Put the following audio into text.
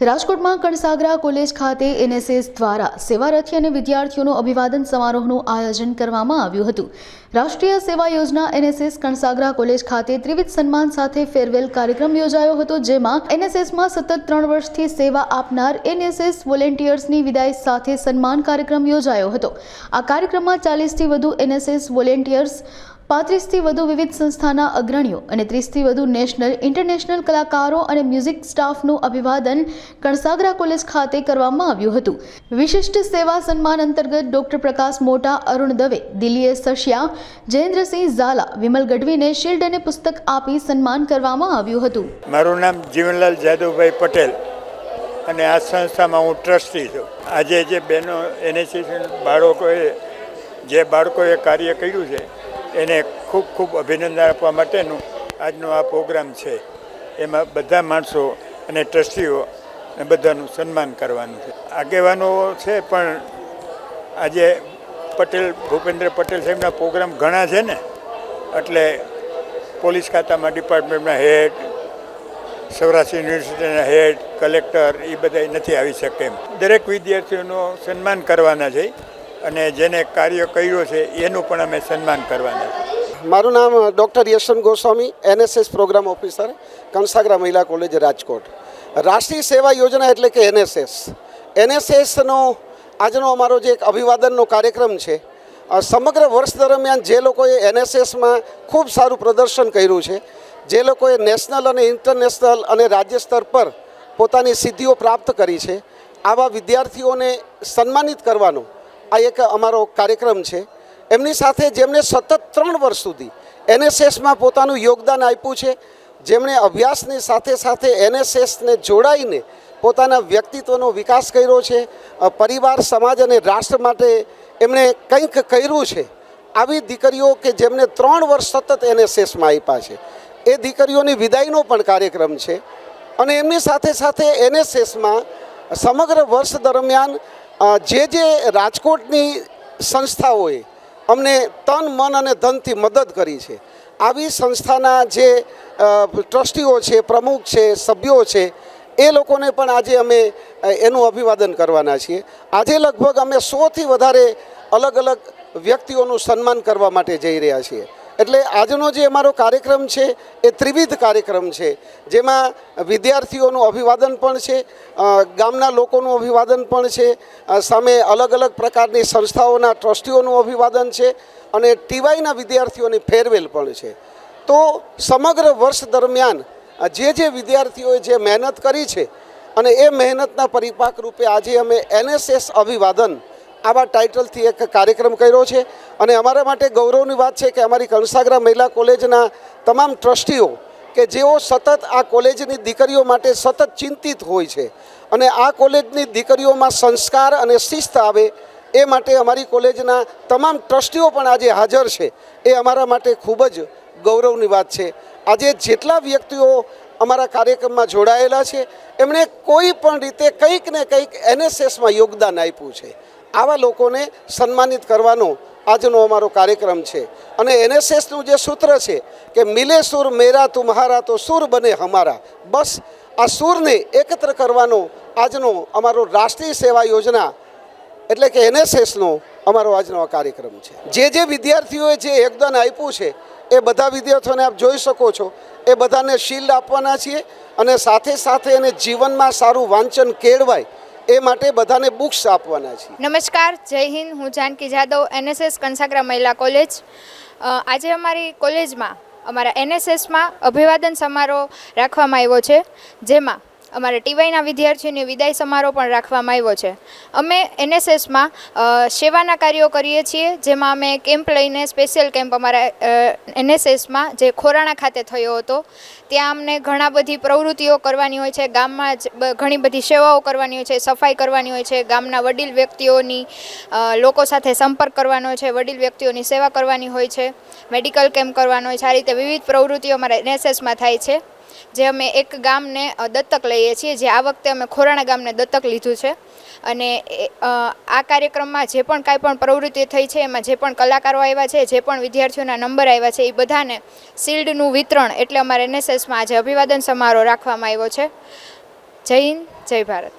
રાજકોટમાં કણસાગરા કોલેજ ખાતે એનએસએસ દ્વારા સેવારથી અને વિદ્યાર્થીઓનું અભિવાદન સમારોહનું આયોજન કરવામાં આવ્યું હતું. રાષ્ટ્રીય સેવા યોજના એનએસએસ કણસાગરા કોલેજ ખાતે ત્રિવિધ સન્માન સાથે ફેરવેલ કાર્યક્રમ યોજાયો હતો, જેમાં એનએસએસમાં સતત ત્રણ વર્ષથી સેવા આપનાર એનએસએસ વોલેન્ટિયર્સની વિદાય સાથે સન્માન કાર્યક્રમ યોજાયો હતો. આ કાર્યક્રમમાં ચાલીસથી વધુ એનએસએસ વોલેન્ટિયર્સ પાંત્રીસથી વધુ વિવિધ સંસ્થાના અગ્રણીઓ અને ત્રીસથી વધુ નેશનલ, ઇન્ટરનેશનલ કલાકારો અને મ્યુઝિક સ્ટાફનું અભિવાદન કણસાગરા કોલેજ ખાતે કરવામાં આવ્યું હતું. વિશિષ્ટ સેવા સન્માન અંતર્ગત ડોક્ટર પ્રકાશ મોટા, અરુણ દવે દિલીએ સશિયા, જયેન્દ્રસિંહ ઝાલા, વિમલ ગઢવીને શિલ્ડ અને પુસ્તક આપી સન્માન કરવામાં આવ્યું હતું. મારું નામ જીવનલાલ જાદવભાઈ પટેલ અને આ સંસ્થામાં હું ટ્રસ્ટી છું. આજે જે બહેનો એનએસએસ બાળકોએ, જે બાળકોએ કાર્ય કર્યું છે એને ખૂબ ખૂબ અભિનંદન આપવા માટેનું આજનો આ પ્રોગ્રામ છે. એમાં બધા માણસો અને ટ્રસ્ટીઓ ને બધાનું સન્માન કરવાનું છે. આગેવાનો છે પણ આજે પટેલ, ભૂપેન્દ્ર પટેલ સાહેબના પ્રોગ્રામ ઘણા છે ને. એટલે પોલીસ ખાતામાં ડિપાર્ટમેન્ટના હેડ, સૌરાષ્ટ્ર યુનિવર્સિટીના હેડ, કલેક્ટર એ બધા નથી આવી શકે એમ. દરેક વિદ્યાર્થીઓનું સન્માન કરવાના છે. અને જેને કાર્ય કર્યું છે, એનું પણ અમે સન્માન કરવાના. મારું નામ doctor Yashwant Goswami, NSS programme officer, Kansagara મહિલા કોલેજ, રાજકોટ. રાષ્ટ્રીય સેવા યોજના એટલે કે એનએસએસ. એનએસએસનો આજનો અમારો જે એક અભિવાદનનો કાર્યક્રમ છે સમગ્ર વર્ષ દરમિયાન જે લોકોએ એનએસએસમાં ખૂબ સારું પ્રદર્શન કર્યું છે, જે લોકોએ નેશનલ અને ઇન્ટરનેશનલ અને રાજ્ય સ્તર પર પોતાની સિદ્ધિઓ પ્રાપ્ત કરી છે, આવા વિદ્યાર્થીઓને સન્માનિત કરવાનો આ એક અમારો કાર્યક્રમ છે. એમની સાથે જેમણે સતત ત્રણ વર્ષ સુધી એનએસએસમાં પોતાનું યોગદાન આપ્યું છે, જેમણે અભ્યાસની સાથે સાથે એનએસએસને જોડાઈને પોતાના વ્યક્તિત્વનો વિકાસ કર્યો છે પરિવાર, સમાજ અને રાષ્ટ્ર માટે એમણે કંઈક કર્યું છે. આવી દીકરીઓ કે જેમને ત્રણ વર્ષ સતત એનએસએસમાં આપ્યા છે. એ દીકરીઓની વિદાયનો પણ કાર્યક્રમ છે. અને એમની સાથે સાથે એનએસએસમાં સમગ્ર વર્ષ દરમિયાન જે જે રાજકોટની સંસ્થાઓએ અમને તન, મન અને ધનથી મદદ કરી છે. આવી સંસ્થાના જે ટ્રસ્ટીઓ છે, પ્રમુખ છે, સભ્યો છે, એ લોકોને પણ આજે અમે એનું અભિવાદન કરવાના છીએ. આજે લગભગ અમે સોથી વધારે અલગ અલગ વ્યક્તિઓનું સન્માન કરવા માટે જઈ રહ્યા છીએ. એટલે આજનો જે અમારો કાર્યક્રમ છે, એ ત્રિવિધ કાર્યક્રમ છે. જેમાં વિદ્યાર્થીઓનું અભિવાદન પણ છે ગામના લોકોનું અભિવાદન પણ છે સામે અલગ અલગ પ્રકારની સંસ્થાઓના ટ્રસ્ટીઓનું અભિવાદન છે, અને ટીવાયના વિદ્યાર્થીઓની ફેરવેલ પણ છે. તો સમગ્ર વર્ષ દરમિયાન જે જે વિદ્યાર્થીઓએ જે મહેનત કરી છે, અને એ મહેનતના પરિપાક રૂપે આજે અમે એનએસએસ અભિવાદન આવા ટાઇટલથી એક કાર્યક્રમ કર્યો છે. અને અમારા માટે ગૌરવની વાત છે કે અમારી કંસાગરા મહિલા કોલેજના તમામ ટ્રસ્ટીઓ કે જેઓ સતત આ કોલેજની દીકરીઓ માટે સતત ચિંતિત હોય છે અને આ કોલેજની દીકરીઓમાં સંસ્કાર અને શિસ્ત આવે એ માટે અમારી કોલેજના તમામ ટ્રસ્ટીઓ પણ આજે હાજર છે. એ અમારા માટે ખૂબ જ ગૌરવની વાત છે. આજે જેટલા વ્યક્તિઓ અમારા કાર્યક્રમમાં જોડાયેલા છે, એમણે કોઈ પણ રીતે કંઈક ને કંઈક એનએસએસમાં યોગદાન આપ્યું છે. આવા લોકોને સન્માનિત કરવાનો આજનો અમારો કાર્યક્રમ છે. અને એનએસએસનું જે સૂત્ર છે કે મિલે સુર મેરા તુમ્હારા તો સુર બને હમારા બસ, આ સૂરને એકત્ર કરવાનો આજનો અમારો રાષ્ટ્રીય સેવા યોજના એટલે કે એનએસએસનો અમારો આજનો આ કાર્યક્રમ છે. જે જે વિદ્યાર્થીઓએ જે યોગદાન આપ્યું છે, એ બધા વિદ્યાર્થીઓને આપ જોઈ શકો છો. એ બધાને શિલ્ડ આપવાના છીએ અને સાથે સાથે એને જીવનમાં સારું વાંચન કેળવાય એ માટે બધાને બુક્સ આપવાના છે. નમસ્કાર, જય હિન્દ, હું જાનકી જાદવ, એનએસએસ કંસાગરા મહિલા કોલેજ. આજે અમારી કોલેજમાં, અમારા એનએસએસમાં અભિવાદન સમારોહ રાખવામાં આવ્યો છે, જેમાં અમારા ટીવાયના વિદ્યાર્થીઓની વિદાય સમારોહ પણ રાખવામાં આવ્યો છે. અમે એનએસએસમાં સેવાના કાર્યો કરીએ છીએ, જેમાં અમે કેમ્પ લઈને સ્પેશિયલ કેમ્પ અમારા એનએસએસમાં જે ખોરાણા ખાતે થયો હતો, ત્યાં અમને ઘણા બધી પ્રવૃત્તિઓ કરવાની હોય છે, ગામમાં જ ઘણી બધી સેવાઓ કરવાની હોય છે, સફાઈ કરવાની હોય છે, ગામના વડીલ વ્યક્તિઓની લોકો સાથે સંપર્ક કરવાનો છે, વડીલ વ્યક્તિઓની સેવા કરવાની હોય છે, મેડિકલ કેમ્પ કરવાનો હોય છે, આ રીતે વિવિધ પ્રવૃત્તિઓ અમારા એનએસએસમાં થાય છે. જે અમે એક ગામને દત્તક લઈએ છીએ. જે આ વખતે અમે ખોરાણા ગામને દત્તક લીધું છે. અને આ કાર્યક્રમમાં જે પણ કાંઈ પણ પ્રવૃત્તિ થઈ છે, એમાં જે પણ કલાકારો આવ્યા છે, જે પણ વિદ્યાર્થીઓના નંબર આવ્યા છે, એ બધાને શિલ્ડનું વિતરણ એટલે અમારે એનએસએસમાં આજે અભિવાદન સમારોહ રાખવામાં આવ્યો છે. જય હિન્દ, જય ભારત.